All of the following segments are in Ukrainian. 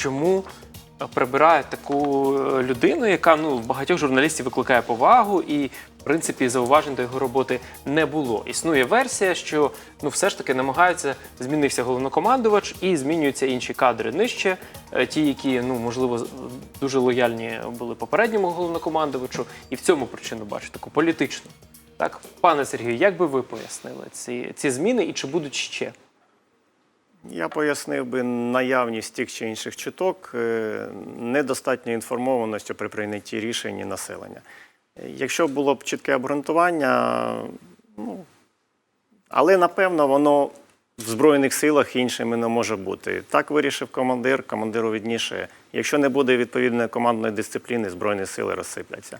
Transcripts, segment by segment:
чому е, прибирають таку е, людину, яка ну в багатьох журналістів викликає повагу, і в принципі зауважень до його роботи не було. Існує версія, що ну все ж таки намагаються змінився головнокомандувач і змінюються інші кадри нижче, е, ті, які ну можливо дуже лояльні були попередньому головнокомандувачу, і в цьому причину бачу таку політичну. Так, пане Сергію, як би ви пояснили ці, ці зміни і чи будуть ще? Я пояснив би наявність тих чи інших чуток, е, недостатньо інформованості при прийнятті рішень населення. Якщо було б чітке обґрунтування, ну, але напевно воно в Збройних силах іншими не може бути. Так вирішив командир, командиру відніше. Якщо не буде відповідної командної дисципліни, Збройні сили розсипляться.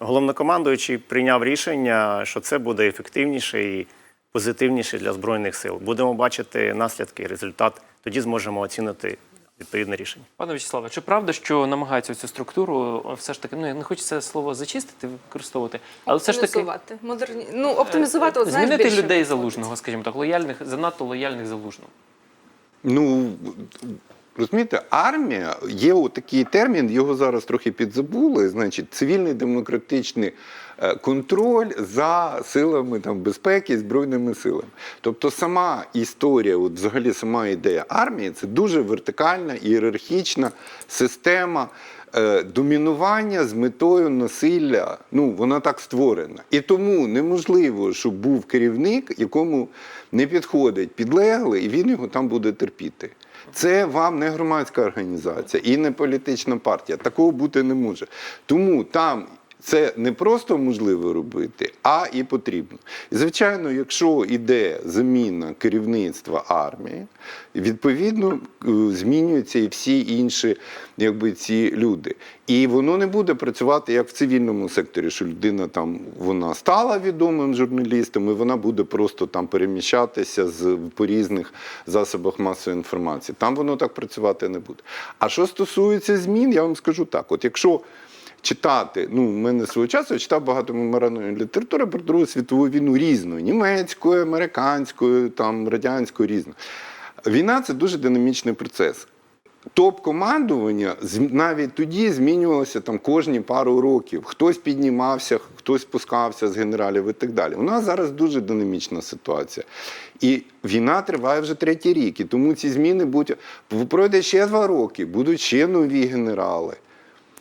Головнокомандуючий прийняв рішення, що це буде ефективніше і позитивніше для Збройних сил. Будемо бачити наслідки, результат, тоді зможемо оцінити відповідне рішення. Пане Вячеславе, чи правда, що намагаються цю структуру все ж таки, ну я не хочу це слово зачистити, використовувати, але все ж таки Оптимізувати. Модерні... Ну, оптимізувати, от, знаєш, змінити більше людей залужного, скажімо так, лояльних, занадто лояльних залужного. Ну розумієте, армія є такий термін, його зараз трохи підзабули. Значить, цивільний демократичний е, контроль за силами там безпеки, збройними силами. Тобто, сама історія, от взагалі сама ідея армії, це дуже вертикальна ієрархічна система. Е, Домінування з метою насилля, ну вона так створена. І тому неможливо, щоб був керівник, якому не підходить підлеглий, і він його там буде терпіти. Це вам не громадська організація і не політична партія. Такого бути не може. Тому там це не просто можливо робити, а і потрібно. І, звичайно, якщо йде заміна керівництва армії, відповідно е, змінюються і всі інші якби, ці люди. І воно не буде працювати як в цивільному секторі, що людина там вона стала відомим журналістом, і вона буде просто там переміщатися з по різних засобах масової інформації. Там воно так працювати не буде. А що стосується змін, я вам скажу так: от якщо читати, ну, в мене свого часу я читав багато меморандумів літератури про Другу світову війну різної, німецькою, американською, там, радянською, різно. Війна це дуже динамічний процес. Топ-командування навіть тоді змінювалося там кожні пару років. Хтось піднімався, хтось спускався з генералів і так далі. У нас зараз дуже динамічна ситуація. І війна триває вже третій рік. І тому ці зміни будуть. Пройде ще два роки, будуть ще нові генерали.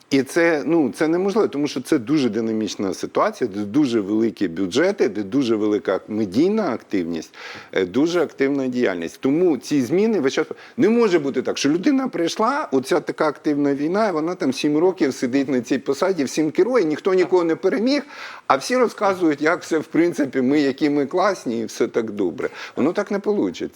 І це ну це неможливо, тому що це дуже динамічна ситуація, де дуже великі бюджети, де дуже велика медійна активність, е, дуже активна діяльність. Тому ці зміни весь час не може бути так, що людина прийшла, оця така активна війна, і вона там сім років сидить на цій посаді, всім керує, ніхто нікого не переміг. А всі розказують, як все в принципі ми, які ми класні, і все так добре. Воно так не вийде.